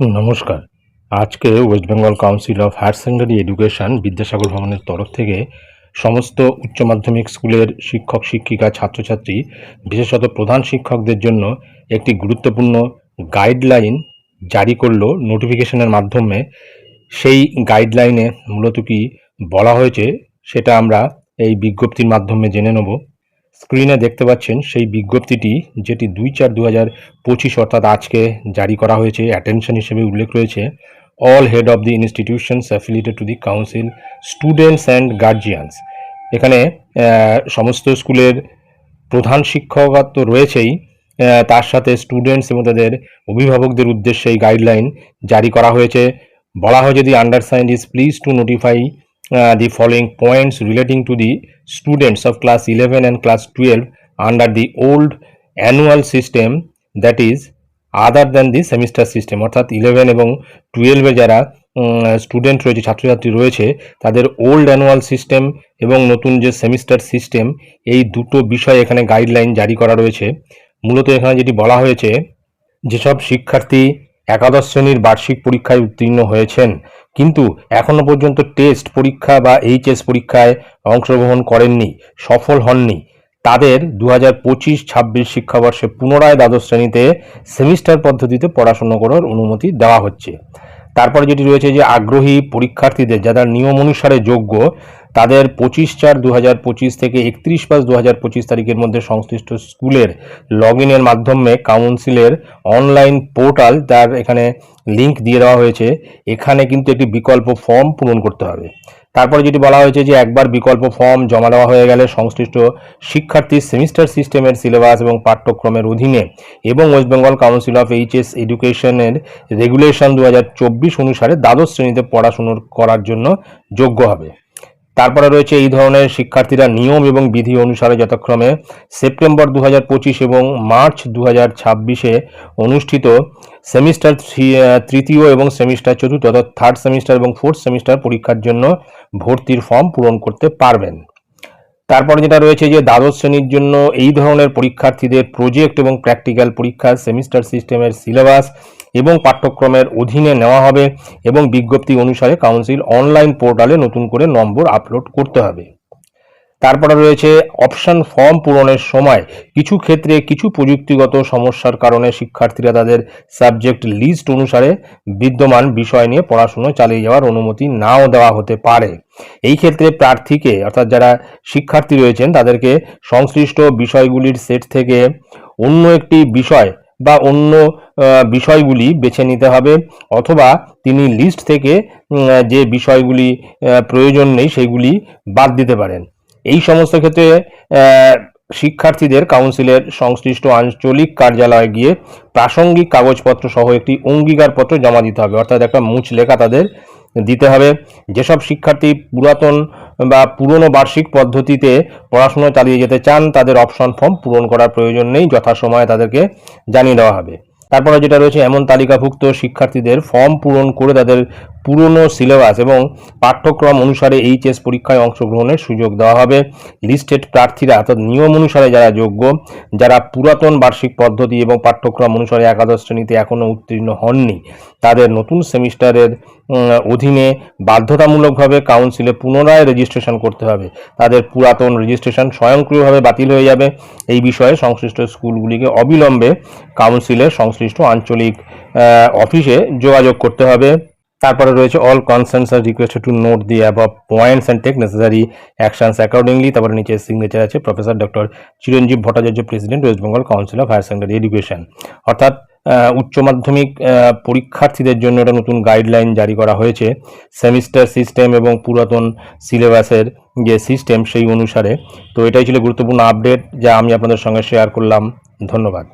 নমস্কার। আজকে West Bengal Council of Higher Secondary Education Vidyasagar ভবনের তরফ থেকে সমস্ত উচ্চ মাধ্যমিক স্কুলের শিক্ষক, শিক্ষিকা, ছাত্রছাত্রী, বিশেষত প্রধান শিক্ষকদের জন্য একটি গুরুত্বপূর্ণ গাইডলাইন জারি করল নোটিফিকেশনের মাধ্যমে। সেই গাইডলাইনে মূলত কি বলা হয়েছে সেটা আমরা এই বিজ্ঞপ্তির মাধ্যমে জেনে নেব। স্ক্রিনে দেখতে পাচ্ছেন সেই বিজ্ঞপ্তিটি, যেটি দুই চার দু হাজার পঁচিশ অর্থাৎ আজকে জারি করা হয়েছে। অ্যাটেনশন হিসেবে উল্লেখ রয়েছে all head of the institutions affiliated to the council students and guardians এখানে সমস্ত স্কুলের প্রধান শিক্ষক তো রয়েছেই তার সাথে স্টুডেন্টস এবং তাদের অভিভাবকদের উদ্দেশ্যে এই গাইডলাইন জারি করা হয়েছে। বলা হয়েছে the undersigned is please to notify the following points relating to the students of class 11 and class 12 under the old annual system, that is other than the semester system অর্থাৎ ইলেভেন এবং টুয়েলভে যারা student রয়েছে, ছাত্রছাত্রী রয়েছে, তাদের old annual system এবং নতুন যে সেমিস্টার সিস্টেম এই দুটো বিষয় এখানে গাইডলাইন জারি করা রয়েছে। মূলত এখানে যেটি বলা হয়েছে, যেসব শিক্ষার্থী একাদশ শ্রেণির বার্ষিক পরীক্ষায় উত্তীর্ণ হয়েছেন কিন্তু এখনও পর্যন্ত টেস্ট পরীক্ষা বা এইচএস পরীক্ষায় অংশগ্রহণ করেননি, সফল হননি। তাদের দু হাজার পঁচিশ ছাব্বিশ শিক্ষাবর্ষে পুনরায় দ্বাদশ শ্রেণীতে সেমিস্টার পদ্ধতিতে পড়াশুনো করার অনুমতি দেওয়া হচ্ছে। তারপরে যেটি রয়েছে যে আগ্রহী পরীক্ষার্থীদের যারা নিয়ম অনুসারে যোগ্য, তাদের পঁচিশ চার দু থেকে একত্রিশ পাঁচ দু তারিখের মধ্যে সংশ্লিষ্ট স্কুলের লগ ইনের মাধ্যমে কাউন্সিলের অনলাইন পোর্টাল তার এখানে লিংক দিয়ে দেওয়া হয়েছে। এখানে কিন্তু একটি বিকল্প ফর্ম পূরণ করতে হবে। তারপরে যেটি বলা হয়েছে যে একবার বিকল্প ফর্ম জমা দেওয়া হয়ে গেলে সংশ্লিষ্ট শিক্ষার্থীর সেমিস্টার সিস্টেমের সিলেবাস এবং পাঠ্যক্রমের অধীনে এবং West Bengal Council of H S এডুকেশনের রেগুলেশন দু হাজার চব্বিশ অনুসারে দ্বাদশ শ্রেণীতে পড়াশুনো করার জন্য যোগ্য হবে। তারপরে রয়েছে এই ধরনের শিক্ষার্থীরা নিয়ম এবং বিধি অনুসারে যথাক্রমে সেপ্টেম্বর দু হাজার পঁচিশ এবং মার্চ দু ছাব্বিশে অনুষ্ঠিত সেমিস্টার তৃতীয় এবং সেমিস্টার চতুর্থ অর্থাৎ থার্ড সেমিস্টার এবং ফোর্থ সেমিস্টার পরীক্ষার জন্য ভর্তির ফর্ম পূরণ করতে পারবেন। তারপরে যেটা রয়েছে যে দ্বাদশ শ্রেণির জন্য এই ধরনের পরীক্ষার্থীদের প্রজেক্ট এবং প্র্যাকটিক্যাল পরীক্ষা, সেমিস্টার সিস্টেমের সিলেবাস এবং পাঠ্যক্রমের অধীনে নেওয়া হবে এবং বিজ্ঞপ্তি অনুসারে কাউন্সিল অনলাইন পোর্টালে নতুন করে নম্বর আপলোড করতে হবে। তারপরে রয়েছে অপশান ফর্ম পূরণের সময়। কিছু ক্ষেত্রে কিছু প্রযুক্তিগত সমস্যার কারণে শিক্ষার্থীরা তাদের সাবজেক্ট লিস্ট অনুসারে বিদ্যমান বিষয় নিয়ে পড়াশুনো চালিয়ে যাওয়ার অনুমতি নাও দেওয়া হতে পারে। এই ক্ষেত্রে প্রার্থীকে, অর্থাৎ যারা শিক্ষার্থী রয়েছেন, তাদেরকে সংশ্লিষ্ট বিষয়গুলির সেট থেকে অন্য একটি বিষয় বা অন্য বিষয়গুলি বেছে নিতে হবে অথবা তিনি লিস্ট থেকে যে বিষয়গুলি প্রয়োজন নেই সেগুলি বাদ দিতে পারেন। এই সমস্ত ক্ষেত্রে শিক্ষার্থীদের কাউন্সিলের সংশ্লিষ্ট আঞ্চলিক কার্যালয়ে গিয়ে প্রাসঙ্গিক কাগজপত্র সহ একটি অঙ্গীকারপত্র জমা দিতে হবে। অর্থাৎ একটা মুচ লেখা তাদের দিতে হবে। যেসব শিক্ষার্থী পুরাতন বা পুরনো বার্ষিক পদ্ধতিতে পড়াশুনো চালিয়ে যেতে চান, তাদের অপশন ফর্ম পূরণ করার প্রয়োজন নেই, যথাসময়ে তাদেরকে জানিয়ে দেওয়া হবে। তারপরে যেটা রয়েছে, এমন তালিকাভুক্ত শিক্ষার্থীদের ফর্ম পূরণ করে তাদের পুরনো সিলেবাস এবং পাঠ্যক্রম অনুসারে এইচএস পরীক্ষায় অংশগ্রহণের সুযোগ দেওয়া হবে। লিস্টেড প্রার্থীরা, অর্থাৎ নিয়ম অনুসারে যারা যোগ্য, যারা পুরাতন বার্ষিক পদ্ধতি এবং পাঠ্যক্রম অনুসারে একাদশ শ্রেণীতে এখনও উত্তীর্ণ হননি, তাদের নতুন সেমিস্টারের অধীনে বাধ্যতামূলকভাবে কাউন্সিলে পুনরায় রেজিস্ট্রেশন করতে হবে। তাদের পুরাতন রেজিস্ট্রেশন স্বয়ংক্রিয়ভাবে বাতিল হয়ে যাবে। এই বিষয়ে সংশ্লিষ্ট স্কুলগুলিকে অবিলম্বে কাউন্সিলের সংশ্লিষ্ট আঞ্চলিক অফিসে যোগাযোগ করতে হবে। তারপরে রয়েছে all concerns are requested to note the above points and take necessary actions accordingly তারপরে নিচে সিগনেচার আছে professor doctor Chiranjib Bhattacharya president West Bengal Council of Higher Secondary Education অর্থাৎ উচ্চ মাধ্যমিক পরীক্ষার্থীদের জন্য একটা নতুন গাইডলাইন জারি করা হয়েছে। সেমিস্টার সিস্টেম এবং পুরাতন সিলেবাসের যে সিস্টেম সেই অনুসারে। তো এটাই ছিল গুরুত্বপূর্ণ আপডেট যা আমি আপনাদের সঙ্গে শেয়ার করলাম। ধন্যবাদ।